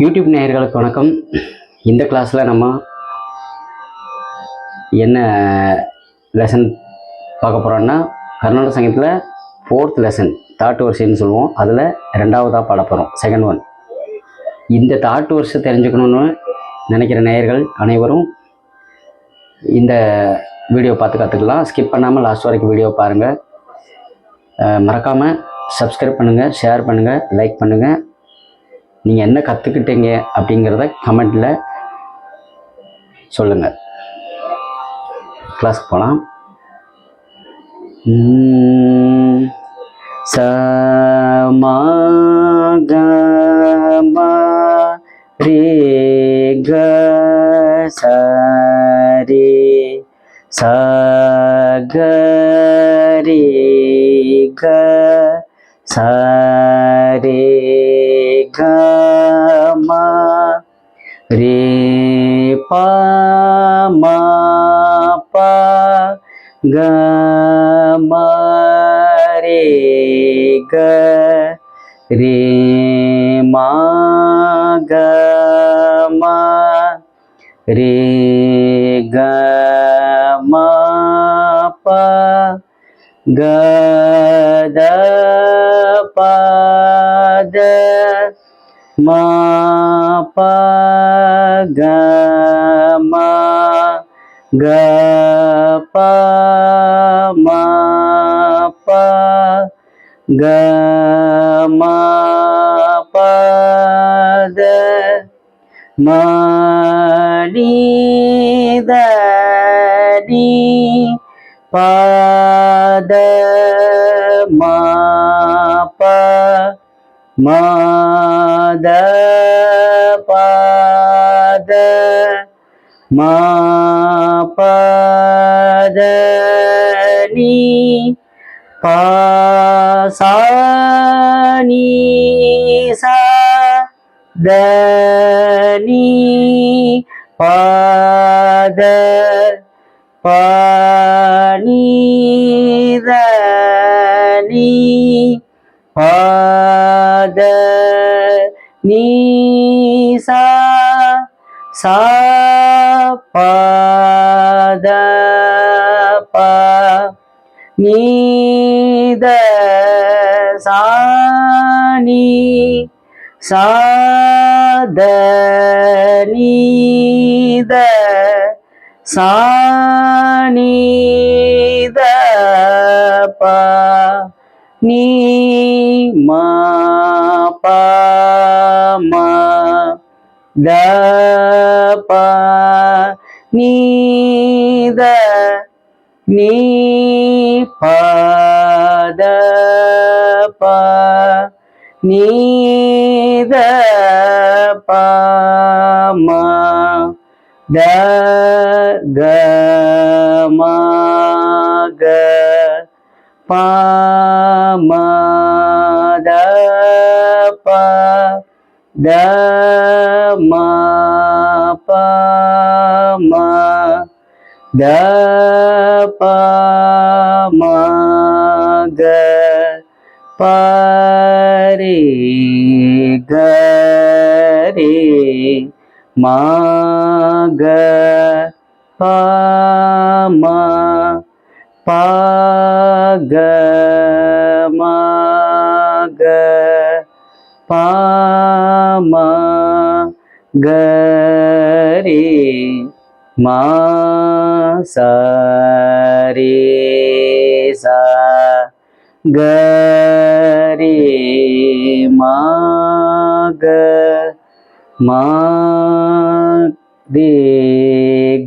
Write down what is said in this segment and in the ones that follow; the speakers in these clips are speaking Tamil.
யூடியூப் நேயர்களுக்கு வணக்கம். இந்த கிளாஸில் நம்ம என்ன லெசன் பார்க்க போகிறோன்னா கர்நாடக சங்கத்தில் ஃபோர்த் லெசன் தாட்டு வருஷன்னு சொல்லுவோம். அதில் ரெண்டாவதாக பாட போகிறோம் செகண்ட் ஒன் இந்த தாட்டு வருஷம் தெரிஞ்சுக்கணுன்னு நினைக்கிற நேயர்கள் அனைவரும் இந்த வீடியோ பார்த்து கற்றுக்கலாம் ஸ்கிப் பண்ணாமல் லாஸ்ட் வரைக்கும் வீடியோ பாருங்கள் மறக்காமல் சப்ஸ்கிரைப் பண்ணுங்கள் ஷேர் பண்ணுங்கள் லைக் பண்ணுங்கள் நீங்கள் என்ன கற்றுக்கிட்டீங்க அப்படிங்கிறத கமெண்டில் சொல்லுங்கள் கிளாஸ்க்கு போகலாம் ச ம க சரி ரே க ச ரே க ச ரே க. ரே ப ம ப க ம ரே க ரே ம க ம ரே க ம ப க த ப த ம ப க ம க ப ம ப க ம ப த ம நீ த நீ ப த ம ப மாத பாத ப நீ ப சா நீ சா த சா சா பாத பா. நீத சாணி சாத நீத நீ சா த நீ த சா நீ த ப. த ப நீ த நீ ப ப நீ த த க ம க ப த ப த பா ம த பா ம க ப ரே க ரே ம க ப க க க சரி ம சரி ரே கரி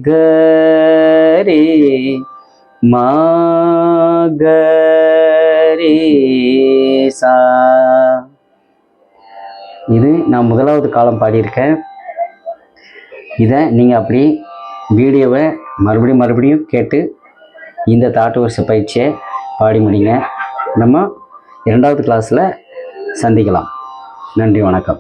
க க சா இது நான் முதலாவது காலம் பாடியிருக்கேன். இதை நீங்கள் அப்படி வீடியோவை மறுபடியும் மறுபடியும் கேட்டு இந்த தாட்டு வருஷ பயிற்சியை பாடி முடிங்க நம்ம இரண்டாவது கிளாஸில் சந்திக்கலாம். நன்றி வணக்கம்.